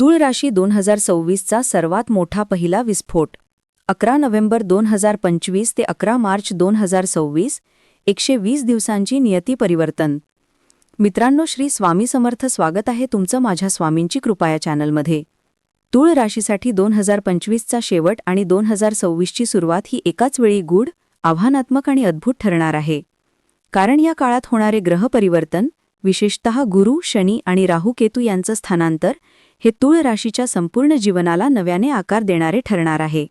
तूळ राशी दोन हजार सव्वीसचा सर्वात मोठा पहिला विस्फोट. अकरा नोव्हेंबर दोन हजार पंचवीस ते अकरा मार्च दोन हजार सव्वीस एकशे वीस दिवसांची नियती परिवर्तन. मित्रांनो श्री स्वामी समर्थ स्वागत आहे तुमचं माझ्या स्वामींची कृपाया चॅनलमध्ये. तूळ राशीसाठी दोन हजार पंचवीसचा शेवट आणि दोन हजार सव्वीसची सुरुवात ही एकाच वेळी गूढ आव्हानात्मक आणि अद्भुत ठरणार आहे. कारण या काळात होणारे ग्रह परिवर्तन विशेषतः गुरु शनी आणि राहू केतू यांचं स्थानांतर हे तूळ राशीच्या संपूर्ण जीवनाला नव्याने आकार देणारे ठरणार आहे.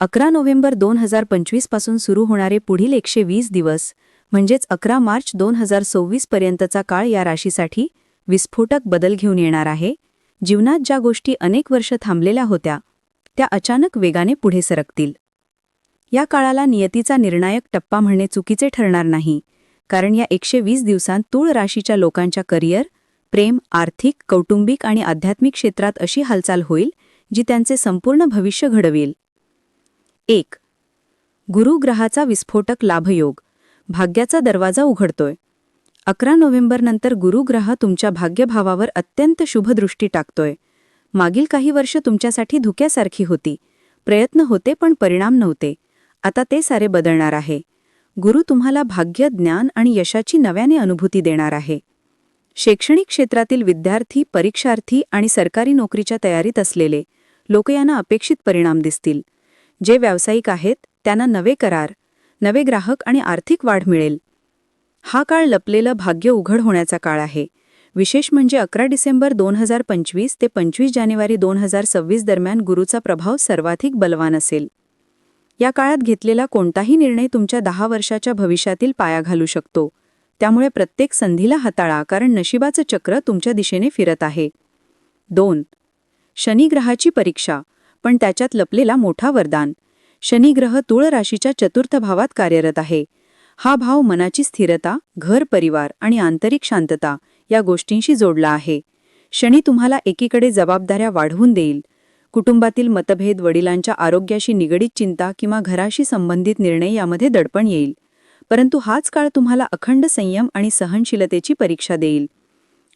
अकरा नोव्हेंबर दोन हजार पंचवीसपासून सुरू होणारे पुढील एकशे वीस दिवस म्हणजेच अकरा मार्च दोन हजार सव्वीस पर्यंतचा काळ या राशीसाठी विस्फोटक बदल घेऊन येणार आहे. जीवनात ज्या गोष्टी अनेक वर्ष थांबलेल्या होत्या त्या अचानक वेगाने पुढे सरकतील. या काळाला नियतीचा निर्णायक टप्पा म्हणणे चुकीचे ठरणार नाही कारण या एकशे वीस दिवसांत तूळ राशीच्या लोकांच्या करिअर प्रेम आर्थिक कौटुंबिक आणि आध्यात्मिक क्षेत्रात अशी हालचाल होईल जी त्यांचे संपूर्ण भविष्य घडवेल. एक गुरुग्रहाचा विस्फोटक लाभयोग. भाग्याचा दरवाजा उघडतोय. अकरा नोव्हेंबरनंतर गुरुग्रह तुमच्या भाग्यभावावर अत्यंत शुभदृष्टी टाकतोय. मागील काही वर्ष तुमच्यासाठी धुक्यासारखी होती. प्रयत्न होते पण परिणाम नव्हते. आता ते सारे बदलणार आहे. गुरु तुम्हाला भाग्य ज्ञान आणि यशाची नव्याने अनुभूती देणार आहे. शैक्षणिक क्षेत्रातील विद्यार्थी परीक्षार्थी आणि सरकारी नोकरीच्या तयारीत असलेले लोक यांना अपेक्षित परिणाम दिसतील. जे व्यावसायिक आहेत त्यांना नवे करार नवे ग्राहक आणि आर्थिक वाढ मिळेल. हा काळ लपलेलं भाग्य उघड होण्याचा काळ आहे. विशेष म्हणजे अकरा डिसेंबर दोन हजार पंचवीस ते पंचवीस जानेवारी दोन हजार सव्वीस दरम्यान गुरुचा प्रभाव सर्वाधिक बलवान असेल. या काळात घेतलेला कोणताही निर्णय तुमच्या दहा वर्षाच्या भविष्यातील पाया घालू शकतो. त्यामुळे प्रत्येक संधीला हाताळा कारण नशिबाचं चक्र तुमच्या दिशेने फिरत आहे. दोन. शनिग्रहाची परीक्षा पण त्याच्यात लपलेला मोठा वरदान. शनिग्रह तुळ राशीच्या चतुर्थ भावात कार्यरत आहे. हा भाव मनाची स्थिरता घर परिवार आणि आंतरिक शांतता या गोष्टींशी जोडला आहे. शनी तुम्हाला एकीकडे जबाबदाऱ्या वाढवून देईल. कुटुंबातील मतभेद वडिलांच्या आरोग्याशी निगडीत चिंता किंवा घराशी संबंधित निर्णय यामध्ये दडपण येईल. परंतु हाच काळ तुम्हाला अखंड संयम आणि सहनशीलतेची परीक्षा देईल.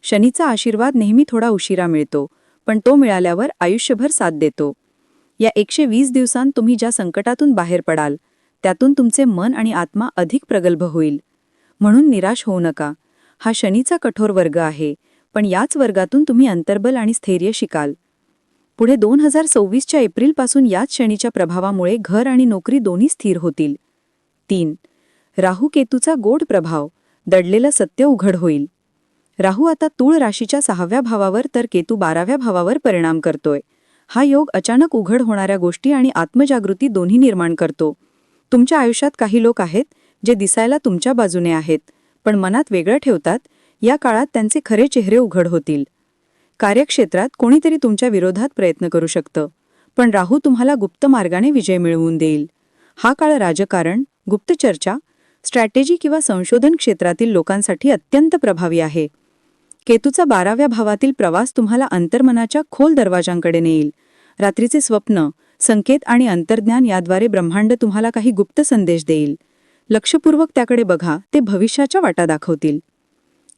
शनीचा आशीर्वाद नेहमी थोडा उशिरा मिळतो पण तो मिळाल्यावर आयुष्यभर साथ देतो. या एकशे वीस दिवसांत तुम्ही ज्या संकटातून बाहेर पडाल त्यातून तुमचे मन आणि आत्मा अधिक प्रगल्भ होईल. म्हणून निराश होऊ नका. हा शनीचा कठोर वर्ग आहे पण याच वर्गातून तुम्ही अंतर्बल आणि स्थैर्य शिकाल. पुढे दोन हजार सव्वीसच्या एप्रिलपासून याच शनीच्या प्रभावामुळे घर आणि नोकरी दोन्ही स्थिर होतील. तीन. राहू केतूचा गोड प्रभाव दडलेलं सत्य उघड होईल. राहू आता तूळ राशीच्या सहाव्या भावावर तर केतू बाराव्या भावावर परिणाम करतोय. हा योग अचानक उघड होणाऱ्या गोष्टी आणि आत्मजागृती दोन्ही निर्माण करतो. तुमच्या आयुष्यात काही लोक आहेत जे दिसायला तुमच्या बाजूने आहेत पण मनात वेगळं ठेवतात या काळात त्यांचे खरे चेहरे उघड होतील. कार्यक्षेत्रात कोणीतरी तुमच्या विरोधात प्रयत्न करू शकतं पण राहू तुम्हाला गुप्त मार्गाने विजय मिळवून देईल. हा काळ राजकारण गुप्तचर्चा स्ट्रॅटेजी किंवा संशोधन क्षेत्रातील लोकांसाठी अत्यंत प्रभावी आहे. केतूचा बाराव्या भावातील प्रवास तुम्हाला अंतर्मनाच्या खोल दरवाजांकडे नेईल. रात्रीचे स्वप्न संकेत आणि अंतर्ज्ञान याद्वारे ब्रह्मांड तुम्हाला काही गुप्त संदेश देईल. लक्षपूर्वक त्याकडे बघा ते भविष्याच्या वाटा दाखवतील.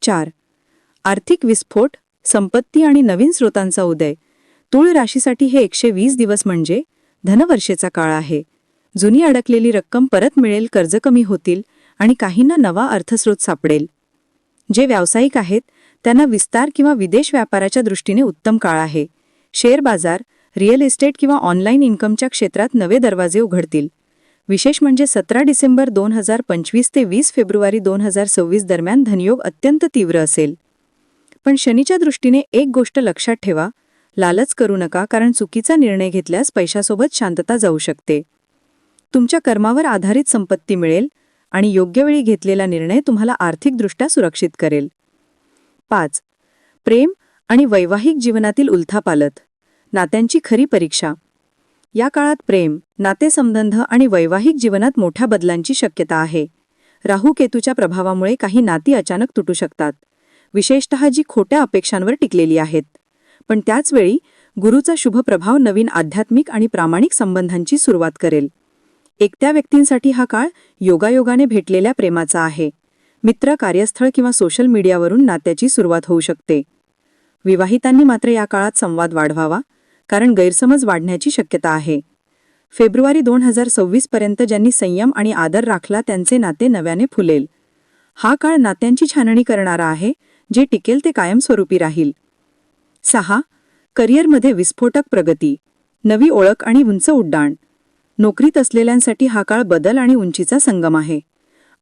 चार. आर्थिक विस्फोट संपत्ती आणि नवीन स्रोतांचा उदय. तूळ राशीसाठी हे एकशे वीस दिवस म्हणजे धनवर्षेचा काळ आहे. जुनी अडकलेली रक्कम परत मिळेल कर्ज कमी होतील आणि काहींना नवा अर्थस्रोत सापडेल. जे व्यावसायिक आहेत त्यांना विस्तार किंवा विदेश व्यापाराच्या दृष्टीने उत्तम काळ आहे. शेअर बाजार रिअल इस्टेट किंवा ऑनलाईन इन्कमच्या क्षेत्रात नवे दरवाजे उघडतील. विशेष म्हणजे सतरा डिसेंबर दोन हजार पंचवीस ते वीस फेब्रुवारी दोन हजार सव्वीस दरम्यान धनयोग अत्यंत तीव्र असेल. पण शनीच्या दृष्टीने एक गोष्ट लक्षात ठेवा लालच करू नका कारण चुकीचा निर्णय घेतल्यास पैशासोबत शांतता जाऊ शकते. तुमच्या कर्मावर आधारित संपत्ती मिळेल आणि योग्य वेळी घेतलेला निर्णय तुम्हाला आर्थिकदृष्ट्या सुरक्षित करेल. पाच. प्रेम आणि वैवाहिक जीवनातील उलथापालत नात्यांची खरी परीक्षा. या काळात प्रेम नातेसंबंध आणि वैवाहिक जीवनात मोठ्या बदलांची शक्यता आहे. राहू केतूच्या प्रभावामुळे काही नाती अचानक तुटू शकतात. विशेषतः जी खोट्या अपेक्षांवर टिकलेली आहेत. पण त्याचवेळी गुरुचा शुभ प्रभाव नवीन आध्यात्मिक आणि प्रामाणिक संबंधांची सुरुवात करेल. एकट्या व्यक्तींसाठी हा काळ योगायोगाने भेटलेल्या प्रेमाचा आहे. मित्र कार्यस्थळ किंवा सोशल मीडियावरून नात्याची सुरुवात होऊ शकते. विवाहितांनी मात्र या काळात संवाद वाढवावा कारण गैरसमज वाढण्याची शक्यता आहे. फेब्रुवारी दोन हजार सव्वीस पर्यंत ज्यांनी संयम आणि आदर राखला त्यांचे नाते नव्याने फुलेल. हा काळ नात्यांची छाननी करणारा आहे जे टिकेल ते कायमस्वरूपी राहील. सहा. करिअरमध्ये विस्फोटक प्रगती. नवी ओळख आणि उंच उड्डाण. नोकरीत असलेल्यांसाठी हा काळ बदल आणि उंचीचा संगम आहे.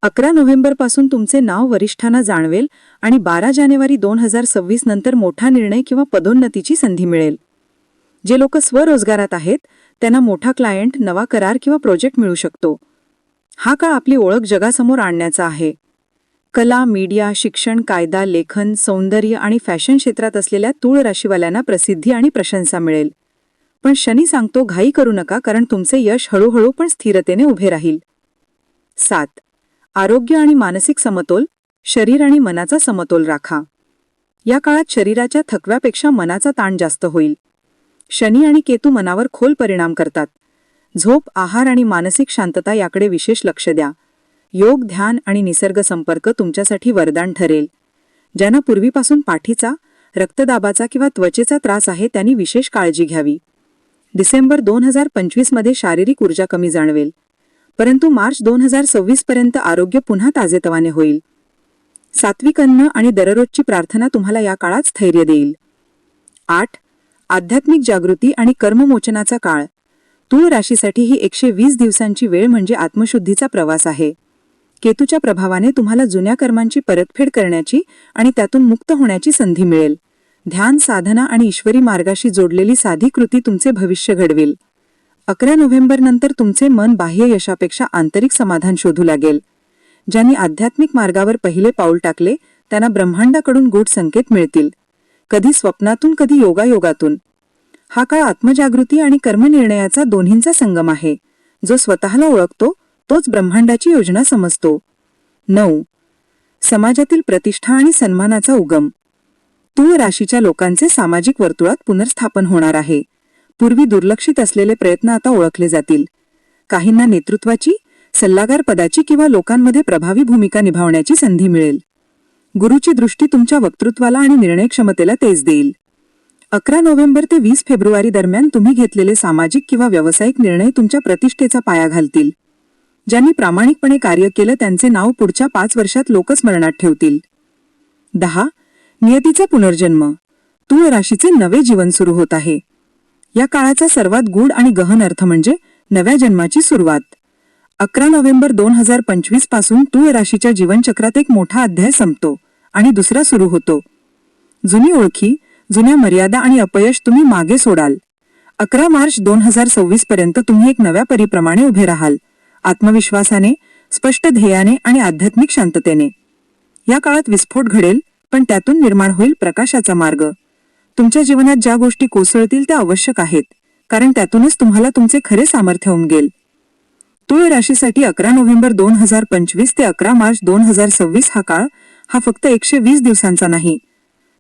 अकरा नोव्हेंबरपासून तुमचे नाव वरिष्ठांना जाणवेल आणि बारा जानेवारी दोन हजार सव्वीस नंतर मोठा निर्णय किंवा पदोन्नतीची संधी मिळेल. जे लोक स्वरोजगारात आहेत त्यांना मोठा क्लायंट नवा करार किंवा प्रोजेक्ट मिळू शकतो. हा काळ आपली ओळख जगासमोर आणण्याचा आहे. कला मीडिया शिक्षण कायदा लेखन सौंदर्य आणि फॅशन क्षेत्रात असलेल्या तूळ राशीवाल्यांना प्रसिद्धी आणि प्रशंसा मिळेल. पण शनी सांगतो घाई करू नका कारण तुमचे यश हळूहळू पण स्थिरतेने उभे राहील. सात. आरोग्य आणि मानसिक समतोल शरीर आणि मनाचा समतोल राखा. या काळात शरीराच्या थकव्यापेक्षा मनाचा ताण जास्त होईल. शनी आणि केतू मनावर खोल परिणाम करतात. झोप आहार आणि मानसिक शांतता याकडे विशेष लक्ष द्या. योग ध्यान आणि निसर्ग संपर्क तुमच्यासाठी वरदान ठरेल. ज्यांना पूर्वीपासून पाठीचा रक्तदाबाचा किंवा त्वचेचा त्रास आहे त्यांनी विशेष काळजी घ्यावी. डिसेंबर दोन हजार पंचवीसमध्ये शारीरिक ऊर्जा कमी जाणवेल. परंतु मार्च दोन हजार सव्वीस पर्यंत आरोग्य पुन्हा ताजेतवाने होईल. सात्विक अन्न आणि दररोजची प्रार्थना तुम्हाला या काळात स्थैर्य देईल. आठ. आध्यात्मिक जागृती आणि कर्ममोचनाचा काळ. तूळ राशीसाठी ही एकशे वीस दिवसांची वेळ म्हणजे आत्मशुद्धीचा प्रवास आहे. केतूच्या प्रभावाने तुम्हाला जुन्या कर्मांची परतफेड करण्याची आणि त्यातून मुक्त होण्याची संधी मिळेल. ध्यान साधना आणि ईश्वरी मार्गाशी जोडलेली साधी कृती तुमचे भविष्य घडवेल. अकरा नोव्हेंबर नंतर तुमचे मन बाह्य यशापेक्षा आंतरिक समाधान शोधू लागेल. ज्यांनी आध्यात्मिक मार्गावर पहिले पाऊल टाकले त्यांना ब्रह्मांडाकडून गूढ संकेत मिळतील. कधी स्वप्नातून कधी योगायोगातून. हा काळ आत्मजागृती आणि कर्मनिर्णयाचा दोन्हींचा संगम आहे. जो स्वतःला ओळखतो तोच ब्रह्मांडाची योजना समजतो. नऊ. समाजातील प्रतिष्ठा आणि सन्मानाचा उगम. तूळ राशीच्या लोकांचे सामाजिक वर्तुळात पुनर्स्थापन होणार आहे. पूर्वी दुर्लक्षित असलेले प्रयत्न आता ओळखले जातील. काहींना नेतृत्वाची सल्लागार पदाची किंवा लोकांमध्ये प्रभावी भूमिका निभावण्याची संधी मिळेल. गुरुची दृष्टी तुमच्या वक्तृत्वाला आणि निर्णय क्षमतेला तेज देईल. अकरा नोव्हेंबर ते वीस फेब्रुवारी दरम्यान तुम्ही घेतलेले सामाजिक किंवा व्यावसायिक निर्णय तुमच्या प्रतिष्ठेचा पाया घालतील. ज्यांनी प्रामाणिकपणे कार्य केलं त्यांचे नाव पुढच्या पाच वर्षात लोकस्मरणात ठेवतील. दहा नियतीचा पुनर्जन्म. तूळ राशीचे नवे जीवन सुरू होत आहे. या काळाचा सर्वात गूढ आणि गहन अर्थ म्हणजे नव्या जन्माची सुरुवात. अकरा नोव्हेंबर दोन हजार पंचवीसपासून तूळ राशीच्या जीवनचक्रात एक मोठा अध्याय संपतो आणि दुसरा सुरू होतो. जुनी ओळखी जुन्या मर्यादा आणि अपयश तुम्ही मागे सोडाल. अकरा मार्च दोन हजार सव्वीस पर्यंत तुम्ही एक नव्या परीप्रमाणे उभे राहाल. आत्मविश्वासाने स्पष्ट ध्येयाने आणि आध्यात्मिक शांततेने. या काळात विस्फोट घडेल पण त्यातून निर्माण होईल प्रकाशाचा मार्ग. तुमच्या जीवनात ज्या गोष्टी कोसळतील त्या आवश्यक आहेत कारण त्यातूनच तुम्हाला तुमचे खरे सामर्थ्य उमगेल. तुळ राशीसाठी अकरा नोव्हेंबर दोन हजार पंचवीस ते अकरा मार्च दोन हजार सव्वीस हा काळ हा फक्त एकशे वीस दिवसांचा नाही.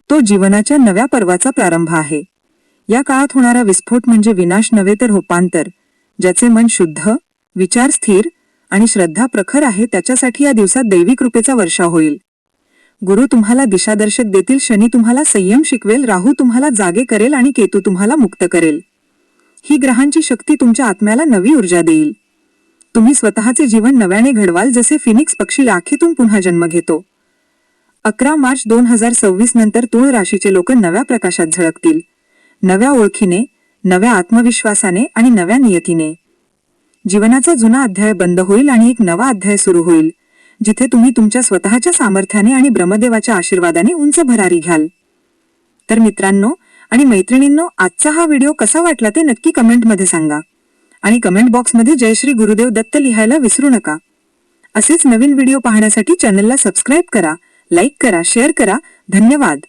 तो जीवनाच्या नव्या पर्वाचा प्रारंभ आहे. या काळात होणारा विस्फोट म्हणजे विनाश नव्हे तर रूपांतर ज्याचे मन शुद्ध विचार स्थिर आणि श्रद्धा प्रखर आहे त्याच्यासाठी या दिवसात दैवी कृपेचा वर्षा होईल. गुरु तुम्हाला दिशादर्शक देतील शनी तुम्हाला संयम शिकवेल राहू तुम्हाला जागे करेल आणि केतू तुम्हाला मुक्त करेल. ही ग्रहांची शक्ती तुमच्या आत्म्याला नवी ऊर्जा देईल. तुम्ही स्वतःचे जीवन नव्याने घडवाल जसे फिनिक्स पक्षी लाखेतून पुन्हा जन्म घेतो. अकरा मार्च दोन हजार सव्वीस नंतर तुळ राशीचे लोक नव्या प्रकाशात झळकतील. नव्या ओळखीने नव्या आत्मविश्वासाने आणि नव्या नियतीने. जीवनाचा जुना अध्याय बंद होईल आणि एक नवा अध्याय सुरू होईल. जिथे तुम्ही तुमच्या स्वतःच्या सामर्थ्याने आणि ब्रह्मदेवाच्या आशीर्वादाने उंच भरारी घ्याल. तर मित्रांनो आणि मैत्रिणींनो आजचा हा व्हिडिओ कसा वाटला ते नक्की कमेंटमध्ये सांगा. आणि कमेंट बॉक्समध्ये जय श्री गुरुदेव दत्त लिहायला विसरू नका. असेच नवीन व्हिडिओ पाहण्यासाठी चॅनलला सबस्क्राईब करा लाईक करा शेअर करा. धन्यवाद.